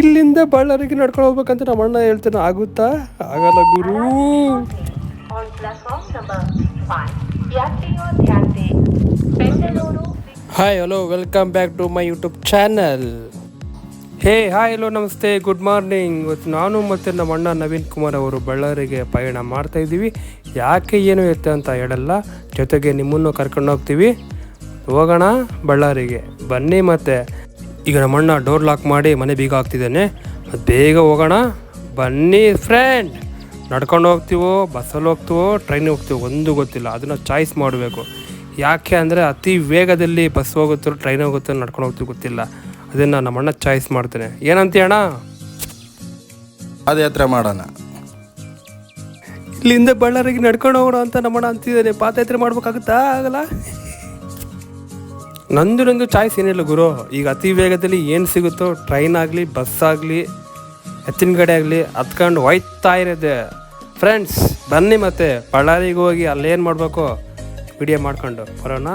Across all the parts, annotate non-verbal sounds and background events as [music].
ಇಲ್ಲಿಂದ ಬಳ್ಳಾರಿಗೆ ನಡ್ಕೊಂಡು ಹೋಗ್ಬೇಕಂತ ನಮ್ಮ ಅಣ್ಣ ಹೇಳ್ತಾನೆ, ಆಗುತ್ತಾ? ಆಗಲ್ಲ ಗುರು. Hi hello welcome back to my YouTube channel hey hi hello ನಮಸ್ತೆ ಗುಡ್ ಮಾರ್ನಿಂಗ್ ಇವತ್ತು ನಾನು ಮತ್ತು ನಮ್ಮ ಅಣ್ಣ ನವೀನ್ ಕುಮಾರ್ ಅವರು ಬಳ್ಳಾರಿಗೆ ಪಯಣ ಮಾಡ್ತಾ ಇದ್ದೀವಿ. ಯಾಕೆ ಏನು ಇರುತ್ತೆ ಅಂತ ಹೇಳಲ್ಲ. ಜೊತೆಗೆ ನಿಮ್ಮನ್ನು ಕರ್ಕೊಂಡು ಹೋಗ್ತೀವಿ. ಹೋಗೋಣ ಬಳ್ಳಾರಿಗೆ. ಬನ್ನಿ ಮತ್ತು. ಈಗ ನಮ್ಮಣ್ಣ ಡೋರ್ ಲಾಕ್ ಮಾಡಿ ಮನೆ ಬೀಗ ಹಾಕ್ತಿದ್ದಾನೆ. ಅದು ಬೇಗ ಹೋಗೋಣ. ಬನ್ನಿ ಫ್ರೆಂಡ್ ನಡ್ಕೊಂಡು ಹೋಗ್ತೀವೋ ಬಸ್ಸಲ್ಲಿ ಹೋಗ್ತೀವೋ ಟ್ರೈನಿಗೆ ಹೋಗ್ತೀವೋ ಒಂದು ಗೊತ್ತಿಲ್ಲ. ಅದನ್ನು ಚಾಯ್ಸ್ ಮಾಡಬೇಕು. ಯಾಕೆ ಅಂದರೆ ಅತಿ ವೇಗದಲ್ಲಿ ಬಸ್ ಹೋಗುತ್ತೋ ಟ್ರೈನ್ ಹೋಗುತ್ತೋ ನಡ್ಕೊಂಡು ಹೋಗ್ತೀವಿ ಗೊತ್ತಿಲ್ಲ. ಅದನ್ನು ನಮ್ಮ ಅಣ್ಣ ಚಾಯ್ಸ್ ಮಾಡ್ತೇನೆ. ಏನಂತೀಯ ಅಣ್ಣ? ಪಾದಯಾತ್ರೆ ಮಾಡೋಣ. ಇಲ್ಲಿಂದ ಬಳ್ಳಾರಿಗೆ ನಡ್ಕೊಂಡು ಹೋಗೋಣ ಅಂತ ನಮ್ಮಣ್ಣ ಅಂತಿದ್ದಾನೆ. ಪಾದಯಾತ್ರೆ ಮಾಡ್ಬೇಕಾಗುತ್ತಾ? ಆಗಲ್ಲ? ನಂದು ನಂದು ಚಾಯ್ಸ್ ಏನಿಲ್ಲ ಗುರು. ಈಗ ಅತಿ ವೇಗದಲ್ಲಿ ಏನು ಸಿಗುತ್ತೋ ಟ್ರೈನ್ ಆಗಲಿ ಬಸ್ ಆಗಲಿ, ಎತ್ತಿನ ಗಡೆ ಆಗಲಿ ಹತ್ಕೊಂಡು ಹೋಯ್ತಾ ಇರೋದೆ. ಫ್ರೆಂಡ್ಸ್ ಬನ್ನಿ ಮತ್ತೆ. ಬಳ್ಳಾರಿಗೆ ಹೋಗಿ ಅಲ್ಲೇನು ಮಾಡಬೇಕು? ವಿಡಿಯೋ ಮಾಡ್ಕೊಂಡು. ಬರೋಣ?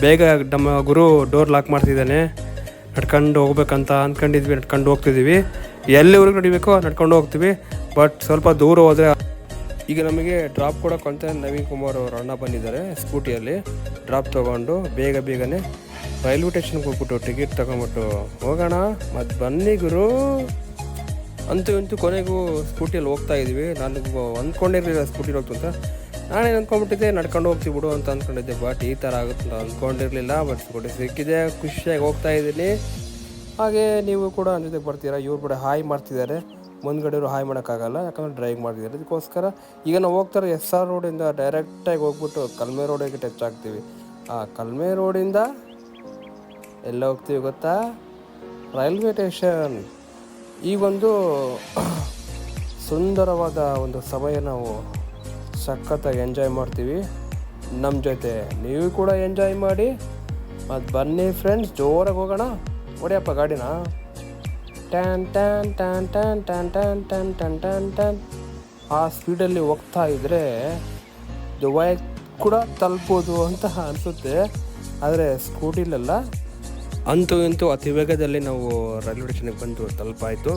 ಬೇಗ ನಮ್ಮ ಗುರು ಡೋರ್ ಲಾಕ್ ಮಾಡ್ತಿದ್ದಾನೆ. ನಡ್ಕೊಂಡು ಹೋಗ್ಬೇಕಂತ ಅಂದ್ಕೊಂಡಿದ್ವಿ ನಡ್ಕೊಂಡು ಹೋಗ್ತಿದ್ದೀವಿ. ಎಲ್ಲಿವರೆಗೂ ನಡಿಬೇಕೋ? ನಡ್ಕೊಂಡು ಹೋಗ್ತೀವಿ. ಬಟ್ ಸ್ವಲ್ಪ ದೂರ ಹೋದರೆ ಈಗ ನಮಗೆ ಡ್ರಾಪ್ ಕೊಡೋಕೆ ಅಂತ ನವೀನ್ ಕುಮಾರ್ ಅವರು ಅಣ್ಣ ಬಂದಿದ್ದಾರೆ ಸ್ಕೂಟಿಯಲ್ಲಿ. ಡ್ರಾಪ್ ತೊಗೊಂಡು ಬೇಗ ಬೇಗನೆ ರೈಲ್ವೆ ಸ್ಟೇಷನ್ಗೆ ಹೋಗ್ಬಿಟ್ಟು ಟಿಕೆಟ್ ತೊಗೊಂಬಿಟ್ಟು ಹೋಗೋಣ. ಮತ್ತು ಬನ್ನಿ ಗುರು. ಅಂತೂ ಅಂತೂ ಕೊನೆಗೂ ಸ್ಕೂಟಿಯಲ್ಲಿ ಹೋಗ್ತಾ ಇದ್ವಿ. ನಾನು ಅಂದ್ಕೊಂಡಿರಲಿಲ್ಲ ಸ್ಕೂಟಿ ಹೋಗ್ತು ಅಂತ. ನಾನೇನು ಅಂದ್ಕೊಂಡ್ಬಿಟ್ಟಿದ್ದೆ ನಡ್ಕೊಂಡು ಹೋಗ್ತೀವಿ ಬಿಡು ಅಂತ ಅಂದ್ಕೊಂಡಿದ್ದೆ ಬಟ್ ಈ ಥರ ಆಗುತ್ತೆ ಅಂತ ಅಂದ್ಕೊಂಡಿರಲಿಲ್ಲ ಬಟ್ ಸ್ಕೂಟಿ ಸಿಕ್ಕಿದೆ, ಖುಷಿಯಾಗಿ ಹೋಗ್ತಾ ಇದ್ದೀನಿ. ಹಾಗೆ ನೀವು ಕೂಡ ನನ್ನ ಜೊತೆಗೆ ಬರ್ತೀರಾ? ಇವ್ರು ಕೂಡ ಹಾಯ್ ಮಾಡ್ತಿದ್ದಾರೆ. ಮುಂದ್ಗಡೆಯವರು ಹಾಯ್ ಮಾಡೋಕ್ಕಾಗಲ್ಲ, ಯಾಕಂದ್ರೆ ಡ್ರೈವ್ ಮಾಡಿದ್ದಾರೆ ಅದಕ್ಕೋಸ್ಕರ ಈಗ ನಾವು ಹೋಗ್ತಾರೆ ಎಸ್ ಆರ್ ರೋಡಿಂದ ಡೈರೆಕ್ಟಾಗಿ ಹೋಗ್ಬಿಟ್ಟು ಕಲ್ಮೆ ರೋಡಿಗೆ ಟಚ್ ಆಗ್ತೀವಿ. ಆ ಕಲ್ಮೆ ರೋಡಿಂದ ಎಲ್ಲ ಹೋಗ್ತೀವಿ ಗೊತ್ತಾ? ರೈಲ್ವೆ ಸ್ಟೇಷನ್ ಈ ಒಂದು [coughs] ಸುಂದರವಾದ ಒಂದು ಸಮಯ ನಾವು ಸಖತ್ತಾಗಿ ಎಂಜಾಯ್ ಮಾಡ್ತೀವಿ. ನಮ್ಮ ಜೊತೆ ನೀವು ಕೂಡ ಎಂಜಾಯ್ ಮಾಡಿ. ಮತ್ತು ಬನ್ನಿ ಫ್ರೆಂಡ್ಸ್ ಜೋರಾಗಿ ಹೋಗೋಣ. ಹೊಡಿಯಪ್ಪ ಗಾಡಿನ. ಟ್ಯಾನ್ ಟ್ಯಾನ್ ಟ್ಯಾನ್ ಟ್ಯಾನ್ ಟ್ಯಾನ್ ಟ್ಯಾನ್ ಟ್ಯಾನ್ ಟ್ಯಾನ್ ಟ್ಯಾನ್ ಟ್ಯಾನ್ ಆ ಸ್ಪೀಡಲ್ಲಿ ಹೋಗ್ತಾ ಇದ್ದರೆ ದುಬೈ ಕೂಡ ತಲುಪೋದು ಅಂತ ಅನಿಸುತ್ತೆ. ಆದರೆ ಸ್ಕೂಟಿಲೆಲ್ಲ. ಅಂತೂ ಇಂತೂ ಅತಿ ವೇಗದಲ್ಲಿ ನಾವು ರೈಲ್ವೆ ಸ್ಟೇಷನ್ಗೆ ಬಂದು ತಲುಪಾಯಿತು.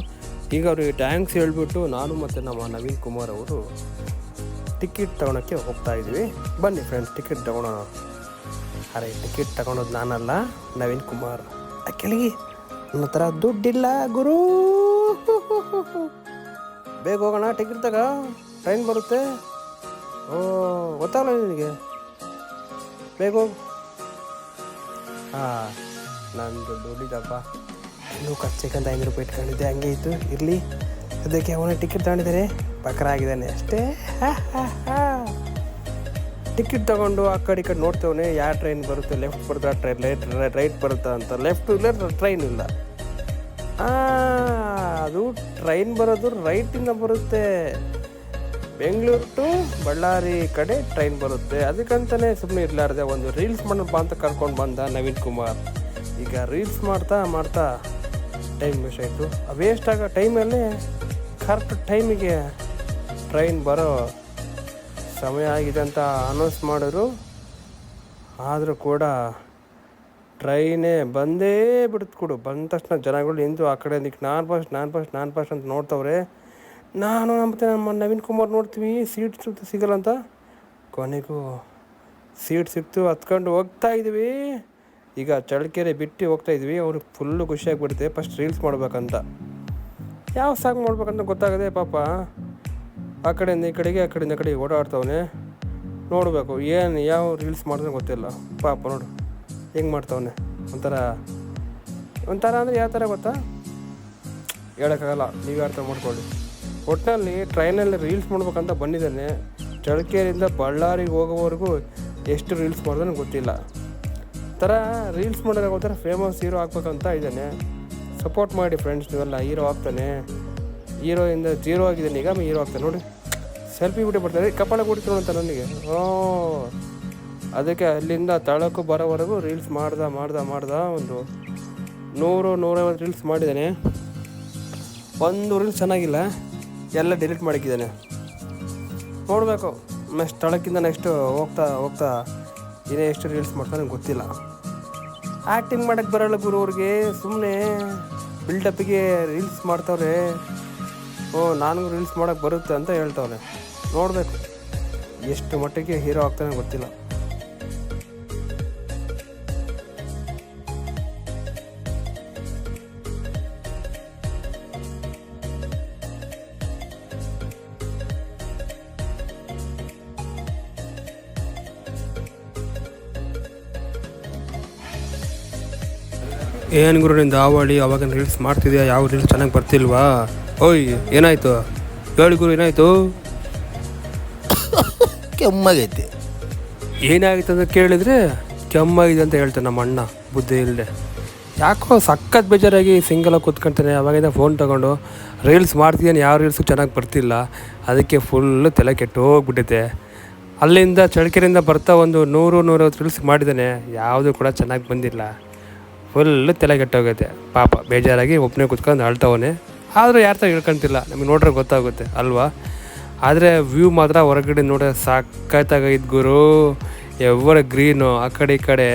ಈಗ ಅವರಿಗೆ ಟ್ಯಾಂಕ್ಸ್ ಹೇಳ್ಬಿಟ್ಟು ನಾನು ಮತ್ತು ನಮ್ಮ ನವೀನ್ ಕುಮಾರ್ ಅವರು ಟಿಕೆಟ್ ತಗೊಳಕ್ಕೆ ಹೋಗ್ತಾ ಇದ್ವಿ. ಬನ್ನಿ ಫ್ರೆಂಡ್ಸ್ ಟಿಕೆಟ್ ತಗೊಳೋಣ ಅರೆ ಟಿಕೆಟ್ ತಗೊಳೋದು ನಾನಲ್ಲ, ನವೀನ್ ಕುಮಾರ್. ಕೆಳಗೆ ನನ್ನ ಹತ್ರ ದುಡ್ಡಿಲ್ಲ, ಗುರು. ಬೇಗ ಹೋಗೋಣ ಟಿಕೆಟ್ ತಗ. ಟ್ರೈನ್ ಬರುತ್ತೆ. ಓ ಗೊತ್ತಾಗಲ್ಲ ನಿನಗೆ. ಬೇಗ ಹೋಗು. ಹಾಂ, ನಂದು ದುಡ್ಡಿದಪ್ಪ. ಇನ್ನೂ ಖರ್ಚಕ್ಕಂತ ಐನೂರು ರೂಪಾಯಿ ಇಟ್ಕೊಂಡಿದ್ದೆ, ಹಂಗೆ ಇತ್ತು. ಇರಲಿ. ಅದಕ್ಕೆ ಅವನ ಟಿಕೆಟ್ ತಗೊಂಡಿದ್ದಾನೆ ಬಕರ ಆಗಿದ್ದಾನೆ ಅಷ್ಟೇ. [laughs] ಟಿಕೆಟ್ ತಗೊಂಡು ಆ ಕಡೆ ಈ ಕಡೆ ನೋಡ್ತೇವೆ ಯಾವ ಟ್ರೈನ್ ಬರುತ್ತೆ ಲೆಫ್ಟ್ ಬರುತ್ತಾ ಟ್ರೈನ್ ರೈಟ್ ರೈಟ್ ಬರುತ್ತಾ ಅಂತ. ಲೆಫ್ಟ್ ಇಲ್ಲ ಟ್ರೈನ್ ಇಲ್ಲ. ಅದು ಟ್ರೈನ್ ಬರೋದು ರೈಟಿಂದ ಬರುತ್ತೆ. ಬೆಂಗಳೂರು ಟು ಬಳ್ಳಾರಿ ಕಡೆ ಟ್ರೈನ್ ಬರುತ್ತೆ. ಅದಕ್ಕಂತಾನೆ ಸುಮ್ಮನೆ ಇರಲಾರ್ದೆ ಒಂದು ರೀಲ್ಸ್ ಮಾಡಪ್ಪ ಅಂತ ಕರ್ಕೊಂಡು ಬಂದ ನವೀನ್ ಕುಮಾರ್. ಈಗ ರೀಲ್ಸ್ ಮಾಡ್ತಾ ಮಾಡ್ತಾ ಟೈಮ್ ವೇಸ್ಟ್ ಆಯಿತು. ವೇಸ್ಟ್ ಆಗೋ ಟೈಮಲ್ಲೇ ಕರೆಕ್ಟ್ ಟೈಮಿಗೆ ಟ್ರೈನ್ ಬರೋ ಸಮಯ ಆಗಿದೆ ಅಂತ ಅನೌನ್ಸ್ ಮಾಡಿದ್ರು. ಆದರೂ ಕೂಡ ಟ್ರೈನೇ ಬಂದೇ ಬಿಡುತ್ತೆ ಕೊಡು. ಬಂದ ತಕ್ಷಣ ಜನಗಳು ನಿಂತು ಆ ಕಡೆ ನಿಕ್ ನಾನು ಫಸ್ಟ್ ನಾನು ಫಸ್ಟ್ ನಾನು ಫಸ್ಟ್ ಅಂತ ನೋಡ್ತವ್ರೆ. ನಾನು ಮತ್ತೆ ನಮ್ಮ ನವೀನ್ ಕುಮಾರ್ ನೋಡ್ತೀವಿ ಸೀಟ್ ಸಿಗ್ತು ಸಿಗಲ್ಲ ಅಂತ. ಕೊನೆಗೂ ಸೀಟ್ ಸಿಕ್ತು, ಹತ್ಕೊಂಡು ಹೋಗ್ತಾ ಇದ್ವಿ ಈಗ ಚಳ್ಳಕೆರೆ ಬಿಟ್ಟು ಹೋಗ್ತಾ ಇದ್ವಿ ಅವ್ರಿಗೆ ಫುಲ್ಲು ಖುಷಿಯಾಗಿಬಿಡುತ್ತೆ ಫಸ್ಟ್ ರೀಲ್ಸ್ ಮಾಡ್ಬೇಕಂತ. ಯಾವ ಸಾಂಗ್ ಮಾಡ್ಬೇಕಂತ ಗೊತ್ತಾಗದೆ ಪಾಪ. ಆ ಕಡೆಯಿಂದ ಈ ಕಡೆಗೆ, ಆ ಕಡೆಯಿಂದ ಕಡೆಗೆ ಓಡಾಡ್ತವನೆ. ನೋಡಬೇಕು, ಏನು ಯಾವ ರೀಲ್ಸ್ ಮಾಡಿದ್ರೆ ಗೊತ್ತಿಲ್ಲ. ಪಾಪ ನೋಡು, ಹೆಂಗೆ ಮಾಡ್ತವನೆ. ಒಂಥರ ಒಂಥರ ಅಂದರೆ ಯಾವ ಥರ ಗೊತ್ತಾ? ಹೇಳೋಕ್ಕಾಗಲ್ಲ, ನೀವೇ ಅರ್ಥ ಮಾಡ್ಕೊಳ್ಳಿ. ಒಟ್ಟಿನಲ್ಲಿ ಟ್ರೈನಲ್ಲಿ ರೀಲ್ಸ್ ಮಾಡ್ಬೇಕಂತ ಬಂದಿದ್ದಾನೆ. ಚಳ್ಳಕೆರೆಯಿಂದ ಬಳ್ಳಾರಿಗೆ ಹೋಗೋವರೆಗೂ ಎಷ್ಟು ರೀಲ್ಸ್ ಮಾಡಿದ್ರೆ ಗೊತ್ತಿಲ್ಲ. ಥರ ರೀಲ್ಸ್ ಮಾಡೋದಾಗ ಒಂಥರ ಫೇಮಸ್ ಹೀರೋ ಹಾಕ್ಬೇಕಂತ ಇದ್ದಾನೆ. ಸಪೋರ್ಟ್ ಮಾಡಿ ಫ್ರೆಂಡ್ಸ್ ನೀವೆಲ್ಲ ಹೀರೋ ಆಗ್ತಾನೆ. ಹೀರೋಯಿಂದ ಜೀರೋ ಆಗಿದ್ದಾನೆ ಈಗ ಹೀರೋ ಆಗ್ತಾನೆ ನೋಡಿ. ಸೆಲ್ಫಿ ಬಿಟ್ಟು ಬರ್ತಾರೆ ಕಪಾಳ ಕೊಡ್ತೀನಿ ಅಂತ ನನಗೆ. ಓ, ಅದಕ್ಕೆ ಅಲ್ಲಿಂದ ತಳಕ್ಕೂ ಬರೋವರೆಗೂ ರೀಲ್ಸ್ ಮಾಡ್ದ ಮಾಡ್ದ ಮಾಡ್ದ ಒಂದು ನೂರು, ನೂರೈವತ್ತು ರೀಲ್ಸ್ ಮಾಡಿದ್ದಾನೆ. ಒಂದು ರೀಲ್ಸ್ ಚೆನ್ನಾಗಿಲ್ಲ. ಎಲ್ಲ ಡಿಲೀಟ್ ಮಾಡಿಕ್ಕಿದ್ದಾನೆ. ನೋಡಬೇಕು. ನೆಕ್ಸ್ಟ್ ಸ್ಥಳಕ್ಕಿಂತ ನೆಕ್ಸ್ಟ್ ಹೋಗ್ತಾ ಹೋಗ್ತಾ ಇನ್ನೇ ಎಷ್ಟು ರೀಲ್ಸ್ ಮಾಡ್ತಾನೆ ಗೊತ್ತಿಲ್ಲ. ಆ್ಯಕ್ಟಿಂಗ್ ಮಾಡೋಕ್ಕೆ ಬರೋಲ್ಲ ಗುರು ಅವ್ರಿಗೆ. ಸುಮ್ಮನೆ ಬಿಲ್ಡಪ್ಪಿಗೆ ರೀಲ್ಸ್ ಮಾಡ್ತವ್ರೆ. ಓ ನಾನು ರೀಲ್ಸ್ ಮಾಡೋಕ್ಕೆ ಬರುತ್ತೆ ಅಂತ ಹೇಳ್ತಾವ್ರೆ ನೋಡಬೇಕು. ಎಷ್ಟು ಮಟ್ಟಿಗೆ ಹೀರೋ ಆಗ್ತಾನೆ ಗೊತ್ತಿಲ್ಲ. ಏನು ಗುರು ನಿಂದು ಆವಳಿ ಅವಾಗ ರೀಲ್ಸ್ ಮಾಡ್ತಿದ್ಯಾ? ಯಾವ ರೀಲ್ಸ್ ಚೆನ್ನಾಗಿ ಬರ್ತಿಲ್ವಾ? ಓಯ್ ಏನಾಯ್ತು? ಹೇಳಿ ಗುರು ಏನಾಯ್ತು? [laughs] ಕೆಮ್ಮಾಗೈತೆ. ಏನಾಗಿತ್ತು ಅಂತ ಕೇಳಿದ್ರೆ ಕೆಮ್ಮಾಗಿದೆ ಅಂತ ಹೇಳ್ತಾನೆ ನಮ್ಮ ಅಣ್ಣ ಬುದ್ಧಿ ಇಲ್ಲದೆ ಯಾಕೋ ಸಖತ್ ಬೇಜಾರಾಗಿ ಸಿಂಗಲಾಗಿ ಕೂತ್ಕೊಂತಾನೆ ಅವಾಗಿಂದ ಫೋನ್ ತಗೊಂಡು ರೀಲ್ಸ್ ಮಾಡ್ತಿದ್ದಾನೆ ಯಾವ ರೀಲ್ಸು ಚೆನ್ನಾಗಿ ಬರ್ತಿಲ್ಲ. ಅದಕ್ಕೆ ಫುಲ್ಲು ತಲೆ ಕೆಟ್ಟು ಹೋಗ್ಬಿಟ್ಟಿದೆ. ಅಲ್ಲಿಂದ ಚಳಕೆರೆಯಿಂದ ಬರ್ತಾ ಒಂದು ನೂರು ನೂರೈವತ್ತು ರೀಲ್ಸ್ ಮಾಡಿದ್ದಾನೆ. ಯಾವುದು ಕೂಡ ಚೆನ್ನಾಗಿ ಬಂದಿಲ್ಲ. ಫುಲ್ಲು ತಲೆ ಕೆಟ್ಟೋಗೈತೆ. ಪಾಪ ಬೇಜಾರಾಗಿ ಒಬ್ಬನೇ ಕುತ್ಕೊಂಡು ಅಳ್ತವನೆ. ಆದರೂ ಯಾರ ಹೇಳ್ಕೊಂತಿಲ್ಲ. ನಮಗೆ ನೋಡ್ರೆ ಗೊತ್ತಾಗುತ್ತೆ, ಅಲ್ವಾ? ಆದರೆ ವ್ಯೂ ಮಾತ್ರ ಹೊರಗಡೆ ನೋಡ ಸಾಕಾಯ್ತಾಗೈದು ಗುರು. ಎವರ ಗ್ರೀನು ಆ ಕಡೆ ಈ ಕಡೆ.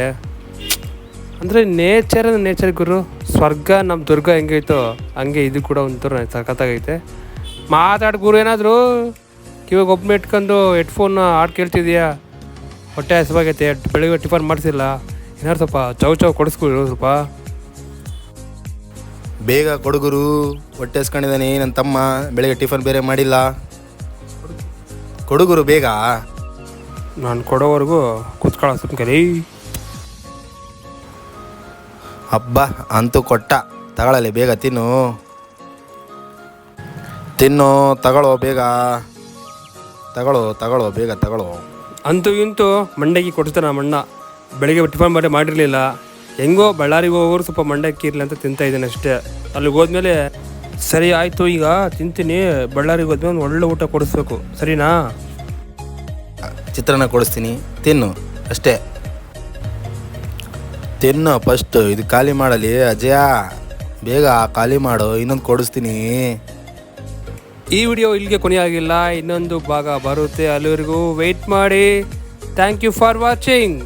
ಅಂದರೆ ನೇಚರ್ ನೇಚರ್ ಗುರು. ಸ್ವರ್ಗ ನಮ್ಮ ದುರ್ಗ ಹೆಂಗೈತೋ ಹಂಗೆ ಇದು ಕೂಡ ಒಂಥರ ಸಖತ್ತಾಗೈತೆ ಮಾತಾಡ್ ಗುರು ಏನಾದರೂ? ಕಿವಾಗ ಒಬ್ಬನೇ ಇಟ್ಕೊಂಡು ಹೆಡ್ಫೋನ್ ಹಾಡು ಕೇಳ್ತಿದ್ಯಾ? ಹೊಟ್ಟೆ ಹಸಿವಾಗೈತೆ, ಬೆಳಿಗ್ಗೆ ಟಿಫನ್ ಮಾಡಿಸಿಲ್ಲ. ಏನಾರು ಸ್ವಲ್ಪ ಚೌ ಚೌ ಕೊಡಿಸ್ಕೊಡು ಸ್ವಲ್ಪ. ಬೇಗ ಕೊಡುಗುರು ಹೊಟ್ಟೆ ಹಸ್ಕೊಂಡಿದ್ದಾನೆ ನನ್ನ ತಮ್ಮ. ಬೆಳಗ್ಗೆ ಟಿಫನ್ ಬೇರೆ ಮಾಡಿಲ್ಲ. ಕೊಡುಗುರು ಬೇಗ. ನಾನು ಕೊಡೋವರೆಗೂ ಕೂತ್ಕೊಳ್ಳೋ ಸುಮ್ಕರಿ ಹಬ್ಬ ಅಂತೂ ಕೊಟ್ಟ. ತಗೊಳ್ಳಲಿ ಬೇಗ ತಿನ್ನು. ತಿನ್ನು ತಗೊಳ್ಳೋ ಬೇಗ. ತಗೊಳ್ಳೋ ತಗೊಳ್ಳೋ ಬೇಗ ತಗೊಳ್ಳೋ ಅಂತೂ ಇಂತೂ ಮಂಡಕ್ಕಿ ಕೊಡ್ತಾನೆ ಮಣ್ಣ. ಅಣ್ಣ ಬೆಳಿಗ್ಗೆ ಟಿಫನ್ ಬೇರೆ ಮಾಡಿರಲಿಲ್ಲ. ಹೆಂಗೋ ಬಳ್ಳಾರಿಗೆ ಹೋಗೋರು ಸ್ವಲ್ಪ ಮಂಡಕ್ಕಿ ಇರಲಿ ಅಂತ ತಿಂತಾ ಇದ್ದೇನೆ ಅಷ್ಟೇ. ಅಲ್ಲಿಗೆ ಹೋದ್ಮೇಲೆ ಸರಿ ಆಯಿತು ಈಗ ತಿಂತೀನಿ ಬಳ್ಳಾರಿಗೆ ಹೋದ್ಮೇಲೆ ಒಂದು ಒಳ್ಳೆ ಊಟ ಕೊಡಿಸ್ಬೇಕು. ಸರಿನಾ? ಚಿತ್ರಾನ್ನ ಕೊಡಿಸ್ತೀನಿ ತಿನ್ನು ಅಷ್ಟೇ. ತಿನ್ನು ಫಸ್ಟ್ ಇದು ಖಾಲಿ ಮಾಡಲಿ ಅಜಯ ಬೇಗ ಖಾಲಿ ಮಾಡು ಇನ್ನೊಂದು ಕೊಡಿಸ್ತೀನಿ. ಈ ವಿಡಿಯೋ ಇಲ್ಲಿಗೆ ಕೊನೆಯಾಗಿಲ್ಲ ಇನ್ನೊಂದು ಭಾಗ ಬರುತ್ತೆ ಅಲ್ಲಿವರೆಗೂ ವೆಯ್ಟ್ ಮಾಡಿ. Thank you for watching